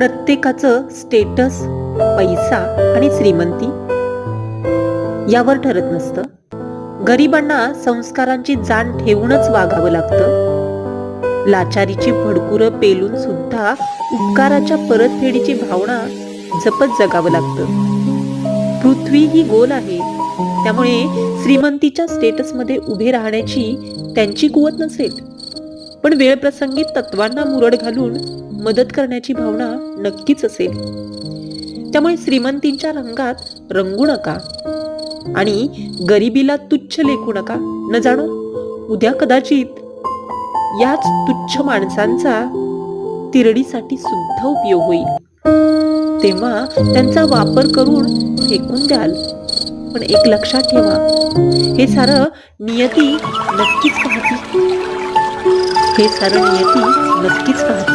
प्रत्येकाचं स्टेटस पैसा आणि श्रीमंती यावर ठरत नसतं. गरिबांना संस्कारांची जाण ठेवूनच वागावं लागतं. लाचारीची भडकुरं पेलून सुद्धा उपकाराच्या परतफेडीची भावना जपत जगावं लागतं. पृथ्वी ही गोल आहे. त्यामुळे श्रीमंतीच्या स्टेटसमध्ये उभे राहण्याची त्यांची कुवत नसेल. पण वेळप्रसंगी तत्वांना मुरड घालून मदत करण्याची भावना नक्कीच असेल. त्यामुळे श्रीमंतींच्या रंगात रंगू नका आणि गरिबीला तुच्छ लेखू नका. न जाणो उद्या कदाचित याच तुच्छ माणसांचा तिरडीसाठी सुद्धा उपयोग होईल. तेव्हा त्यांचा वापर करून फेकून द्याल. पण एक लक्षात ठेवा हे सारं नियती नक्कीच पाहते हे सारं नियती नक्कीच पाहते